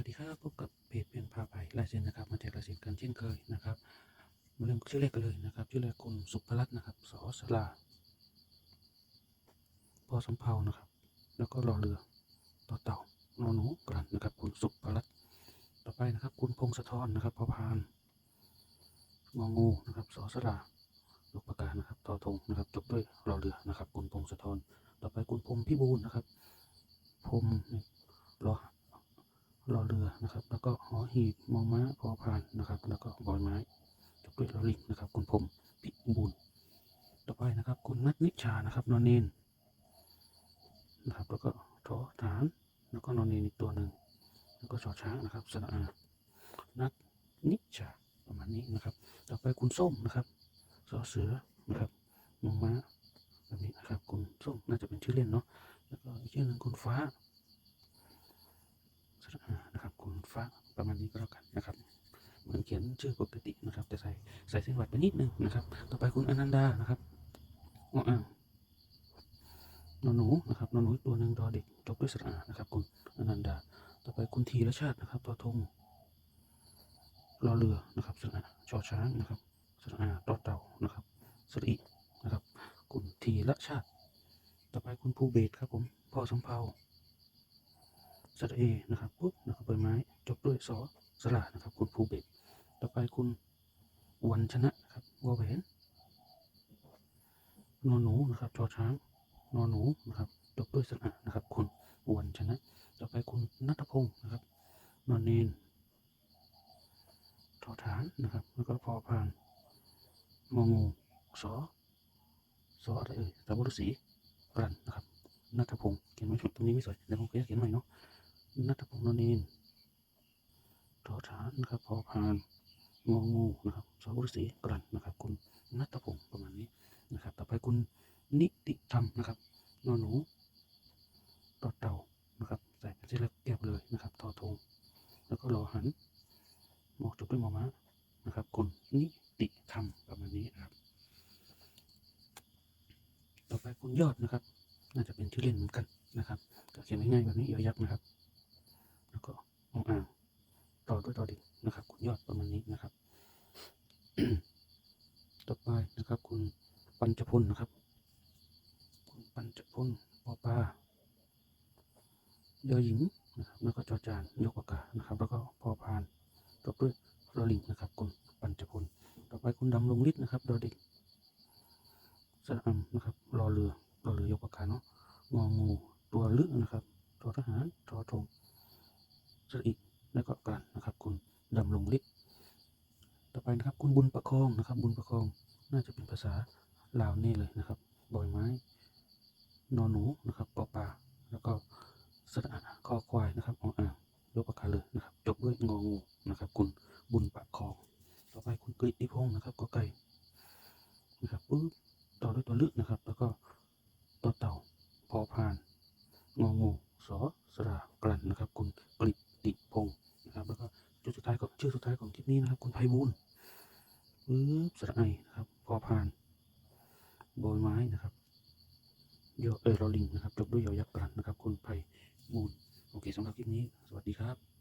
วัสดีครับพบกับเพจเพียนพาไปลายเซ็นนะครับ มาแจกลายเซ็นกันเช่นเคยนะครับมาเริ่มชื่อเลขกันเลยนะครับ ชื่อเลขคุณสุภรัตน์นะครับสอสลาพอสำเภานะครับ แล้วก็รอเรือต่อเต่านอหนูกรันนะครับ คุณสุภรัตน์ต่อไปนะครับ คุณพงศธรนะครับพอพานงองูนะครับสอสลาลูกประกาศนะครับต่อธงนะครับจบด้วยรอเรือนะครับ คุณพงศธรต่อไปคุณพรมพิบูลนะครับพรมรอ รอเรือนะครับ แล้วก็หอหีบมอม้าพอพานนะครับ แล้วก็บอยไม้จบด้วยลอลิงนะครับ คุณพรมพิบูลต่อไปนะครับ คุณนัทนิชานะครับนอนเนนนะครับ แล้วก็ทอฐาน แล้วก็นอนเนนอีกตัวหนึ่งแล้วก็ชอช้างนะครับสระอานัทนิชาประมาณนี้นะครับ ต่อไปคุณส้มนะครับสอเสือนะครับมอม้าแบบนี้นะครับ คุณส้มน่าจะเป็นชื่อเล่นเนาะแล้วก็อีกชื่อหนึ่งคุณฟ้า นะครับคุณฟ้าประมาณนี้ก็แล้วกันนะครับเหมือนเขียนชื่อปกตินะครับ แต่ใส่ใส่เส้นวัดไปนิดนึงนะครับ ต่อไปคุณอนันดานะครับอ่างนอนหนูนะครับนอนหนูตัวหนึ่งดอเด็กจบด้วยสระนะครับ คุณอนันดา ต่อไปคุณธีรชาตินะครับต่อธงรอเรือนะครับสระชอช้างนะครับสระต่อเต่านะครับสระอีนะครับ คุณธีรชาติ ต่อไปคุณภูเบศครับผมพ่อสำเภา สระเอนะครับปุ๊บนะครับใบไม้จบด้วยสอสระนะครับคุณภูเบศต่อไปคุณวันชนะนะครับวอแหวนนอนหนูนะครับชอช้างนอนหนูนะครับจบด้วยสระนะครับ คุณวันชนะ ต่อไปคุณนัทพงศ์นะครับนอนเนนทอฐานนะครับ แล้วก็พอพานงองูสอสออะไรเอ่ยตะบุรุษีรันนะครับนัทพงศ์เขียนไว้ตรงนี้ไม่สวยเดี๋ยวผมเขียนใหม่เนาะ นัทพงศ์นนเนทอฐานนะครับพอพานงองูนะครับสาวฤษีกรันนะครับ คุณนัทพงศ์ประมาณนี้นะครับ ต่อไปคุณนิติธรรมนะครับนอหนูตอเต่านะครับใส่เส้นเล็กแก็บเลยนะครับทอทงแล้วก็รอหันมอกจบด้วยมอม้านะครับ คุณนิติธรรมประมาณนี้นะครับ ต่อไปคุณยอดนะครับ น่าจะเป็นชื่อเล่นเหมือนกันนะครับก็เขียนง่ายๆแบบนี้เยอยักษ์นะครับ แล้วก็องอ่างต่อด้วยต่อเด็กนะครับคุณยอดประมาณนี้นะครับ ต่อไปนะครับ คุณปัญจพลนะครับ คุณปัญจพลปอปลายอหญิงนะครับ แล้วก็จอจานยกปากกานะครับ แล้วก็พอพานจบด้วยรอลิงนะครับ คุณปัญจพลต่อไปคุณดำรงฤทธิ์นะครับดอเด็กสระอัมนะครับรอเรือรอเรือยกปากกาเนาะงองูตัวเลึกนะครับทอทหารทอทง สระอีแล้วก็กลันนะครับ คุณดำรงฤทธิ์ต่อไปนะครับ คุณบุญประคองนะครับ บุญประคองน่าจะเป็นภาษาลาวนี่เลยนะครับบอยไม้นอนหนูนะครับปอปลาแล้วก็สระอาคอควายนะครับออ่างยกปากกาเลยนะครับ จบด้วยงองูนะครับ คุณบุญประคอง ต่อไปคุณกฤติพงศ์นะครับก็ไก่นะครับปึ๊บต่อด้วยตัวลึกนะครับ แล้วก็ต่อเต่าพอพาน งองูสอสระกลั่นนะครับ คุณกฤติพงศ์นะครับ แล้วก็จุดสุดท้ายของ ชื่อสุดท้ายของคลิปนี้นะครับคุณไพบูลปึ๊บสระไอนะครับพอพานโบยไม้นะครับยอเออรอลิงนะครับจบด้วยยอยักษ์กลันนะครับคุณไพบูลโอเคสำหรับคลิปนี้ สวัสดีครับ